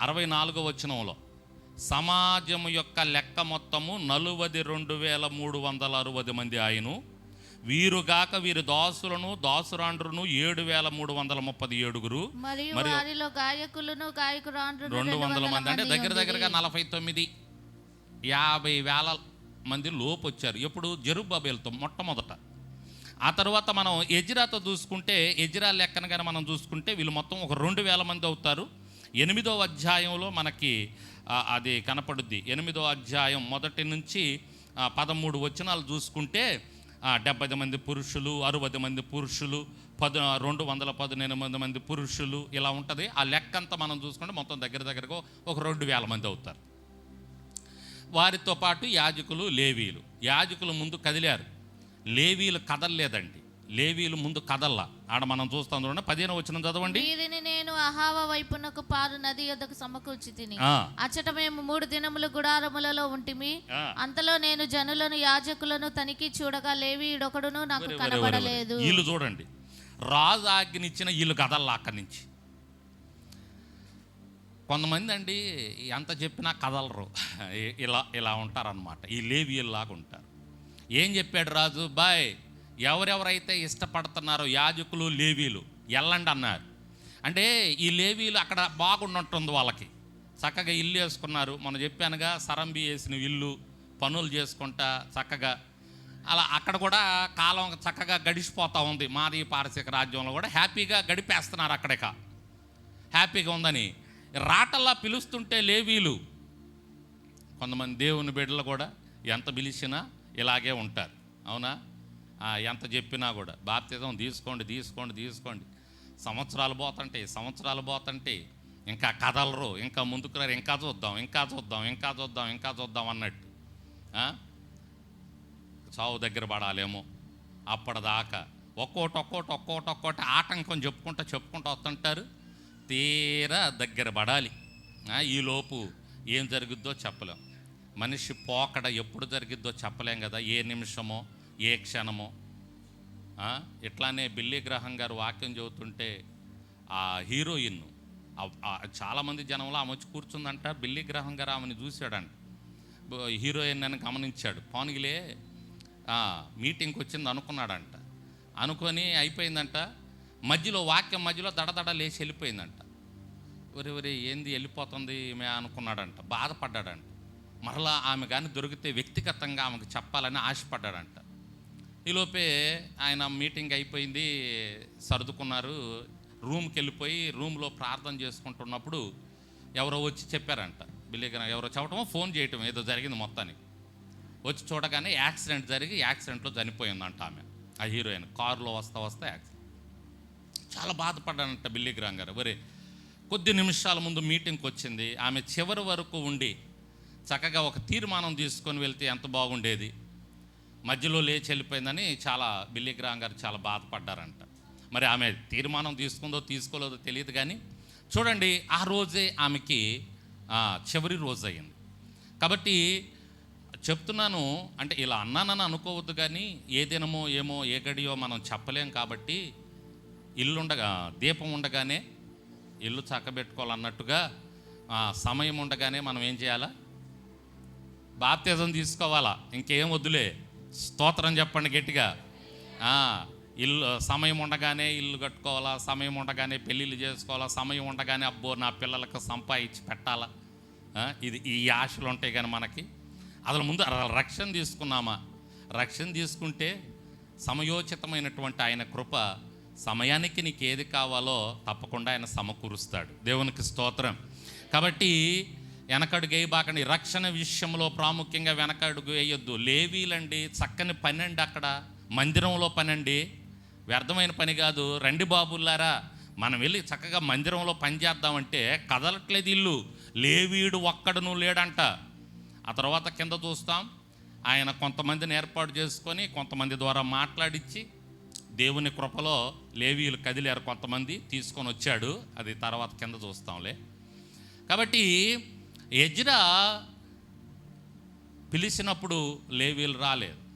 అరవై నాలుగో వచనంలో సమాజము యొక్క లెక్క మొత్తము నలువది రెండు వేల మూడు వందల అరవది మంది ఆయను వీరుగాక వీరి దాసులను దాసురాండ్రును ఏడు వేల మూడు వందల ముప్పది ఏడుగురు మరియు గాయకులను రెండు వందల మంది. అంటే దగ్గర. దగ్గరగా నలభై తొమ్మిది యాభై వేల మంది లోపు వచ్చారు. ఎప్పుడు? జరుబాబేలతో మొట్టమొదట. ఆ తర్వాత మనం ఎజిరాతో చూసుకుంటే ఎజిరా లెక్కన కానీ మనం చూసుకుంటే వీళ్ళు మొత్తం ఒక రెండు వేల మంది అవుతారు. ఎనిమిదో అధ్యాయంలో మనకి అది కనపడుద్ది. ఎనిమిదో అధ్యాయం మొదటి నుంచి పదమూడు వచనాలు చూసుకుంటే డెబ్బై మంది పురుషులు అరవై మంది పురుషులు పద రెండు వందల పదిహేను మంది పురుషులు ఇలా ఉంటుంది. ఆ లెక్క అంతా మనం చూసుకుంటే మొత్తం దగ్గర దగ్గరగా ఒక రెండు వేల మంది అవుతారు. వారితో పాటు యాజకులు లేవీలు. యాజకులు ముందు కదిలారు. లేవీలు కదలలేదండి. లేవీలు ముందు కదల్లా. ఆడ మనం చూస్తాం చూడండి పదిహేను వచ్చిన చదవండి. వీరిని నేను అహావ వైపునకు పారు నది యొద్దకు సమకూర్చి తిని అచ్చట మేము మూడు దినములు గుడారములలో ఉంటిమి. అంతలో నేను జనులను యాజకులను తనిఖీ చూడగా లేవీయుడొకడును నాకు. కనబడలేదు. వీళ్ళు చూడండి. రాజు ఆజ్ఞనిచ్చిన వీళ్ళు కదల్లా అక్కడి నుంచి. కొంతమంది అండి ఎంత చెప్పినా కదలరు. ఇలా ఇలా ఉంటారనమాట ఈ లేవీయుల్లాగా ఉంటారు. ఏం చెప్పాడు రాజు? బాయ్ ఎవరెవరైతే ఇష్టపడుతున్నారో యాజకులు లేవీలు ఎల్లండి అన్నారు. అంటే ఈ లేవీలు అక్కడ బాగుండుంటుంది వాళ్ళకి. చక్కగా ఇల్లు వేసుకున్నారు. మనం చెప్పానుగా సరంబి వేసిన ఇల్లు పనులు చేసుకుంటా చక్కగా. అలా అక్కడ కూడా కాలం చక్కగా గడిచిపోతూ ఉంది. మాది పారసీక రాజ్యంలో కూడా హ్యాపీగా గడిపేస్తున్నారు అక్కడిక హ్యాపీగా ఉందని. రాటల్లా పిలుస్తుంటే లేవీలు. కొంతమంది దేవుని బిడ్డలు కూడా ఎంత పిలిచినా ఇలాగే ఉంటారు. అవునా? ఎంత చెప్పినా కూడా బాప్తిజం తీసుకోండి తీసుకోండి తీసుకోండి. సంవత్సరాలు పోతుంటే సంవత్సరాలు పోతుంటే ఇంకా కదలరు ఇంకా ముందుకు రారు ఇంకా చూద్దాం ఇంకా చూద్దాం ఇంకా చూద్దాం ఇంకా చూద్దాం అన్నట్టు. చావు దగ్గర పడాలేమో. అప్పటిదాకా ఒక్కోటి ఒక్కోటి ఒక్కోటి ఒక్కోటి ఆటంకం చెప్పుకుంటూ చెప్పుకుంటూ వస్తుంటారు. తీరా దగ్గర పడాలి. ఈలోపు ఏం జరిగిద్దో చెప్పలేం. మనిషి పోకడ ఎప్పుడు జరిగిద్దో చెప్పలేం కదా ఏ నిమిషమో. ఏ క్షణమో. ఇట్లానే బిల్లీ గ్రహం గారు వాక్యం చెబుతుంటే ఆ హీరోయిన్ చాలామంది జనంలో ఆమె వచ్చి కూర్చుందంట బిల్లి గ్రహం గారు ఆమెను చూశాడంట. హీరోయిన్ అని గమనించాడు. పానుగిలే మీటింగ్కి వచ్చింది అనుకున్నాడంట. అనుకొని అయిపోయిందంట. మధ్యలో వాక్యం మధ్యలో దడదడ లేచి వెళ్ళిపోయిందంట. ఒరే ఒరే ఏంది వెళ్ళిపోతుంది ఈమె అనుకున్నాడంట. బాధపడ్డాడంట. మరలా ఆమె కానీ దొరికితే వ్యక్తిగతంగా ఆమెకు చెప్పాలని ఆశపడ్డాడంట. ఈలోపే ఆయన మీటింగ్ అయిపోయింది సర్దుకున్నారు. రూమ్కి వెళ్ళిపోయి రూమ్లో ప్రార్థన చేసుకుంటున్నప్పుడు ఎవరో వచ్చి చెప్పారంట. బిల్లిగా ఎవరో చెప్పటమో ఫోన్ చేయటం ఏదో జరిగింది మొత్తానికి. వచ్చి చూడగానే యాక్సిడెంట్ జరిగి యాక్సిడెంట్లో చనిపోయిందంట ఆమె ఆ హీరోయిన్. కారులో వస్తా వస్తా యాక్సిడెంట్. చాలా బాధపడ్డానంట బిల్లిగ్రామ్ గారు వరే కొద్ది నిమిషాల ముందు మీటింగ్కి వచ్చింది. ఆమె చివరి వరకు ఉండి చక్కగా ఒక తీర్మానం తీసుకొని వెళ్తే ఎంత బాగుండేది? మధ్యలో లేచి వెళ్ళిపోయిందని చాలా బిల్లీ గ్రామ్ గారు చాలా బాధపడ్డారంట. మరి ఆమె తీర్మానం తీసుకుందో తీసుకోలేదో తెలియదు కానీ చూడండి ఆ రోజే ఆమెకి చివరి రోజు అయింది. కాబట్టి చెప్తున్నాను అంటే ఇలా అన్నానని అనుకోవద్దు కానీ ఏ దినమో ఏమో ఏ గడియో మనం చెప్పలేం కాబట్టి ఇల్లు ఉండగా దీపం ఉండగానే ఇల్లు చక్కబెట్టుకోవాలన్నట్టుగా సమయం ఉండగానే మనం ఏం చేయాలా? బాప్తిజం తీసుకోవాలా? ఇంకేం వద్దులే. స్తోత్రం చెప్పండి గట్టిగా. ఇల్లు సమయం ఉండగానే ఇల్లు కట్టుకోవాలా సమయం ఉండగానే పెళ్ళిళ్ళు చేసుకోవాలా సమయం ఉండగానే అబ్బో నా పిల్లలకు సంపాదించి పెట్టాలా? ఇది ఈ ఆశలు ఉంటాయి కానీ మనకి. అసలు ముందు రక్షణ తీసుకున్నామా? రక్షణ తీసుకుంటే సమయోచితమైనటువంటి ఆయన కృప సమయానికి నీకు ఏది కావాలో తప్పకుండా ఆయన సమకూరుస్తాడు. దేవునికి స్తోత్రం. కాబట్టి వెనకడుగు వేయబాకండి. రక్షణ విషయంలో ప్రాముఖ్యంగా వెనకడుగు వేయొద్దు. లేవీలండి చక్కని పని అండి అక్కడ. మందిరంలో పని అండి వ్యర్థమైన పని కాదు. రండి బాబుల్లారా మనం వెళ్ళి చక్కగా మందిరంలో పని చేద్దామంటే కదలట్లేదు ఇల్లు. లేవీడు ఒక్కడను లేడంట. ఆ తర్వాత కింద చూస్తాం. ఆయన కొంతమందిని ఏర్పాటు చేసుకొని కొంతమంది ద్వారా మాట్లాడించి దేవుని కృపలో లేవీలు కదిలారు కొంతమంది తీసుకొని వచ్చాడు. అది తర్వాత కింద చూస్తాంలే. కాబట్టి ఎజ్రా పిలిచినప్పుడు లేవీలు రాలేదు.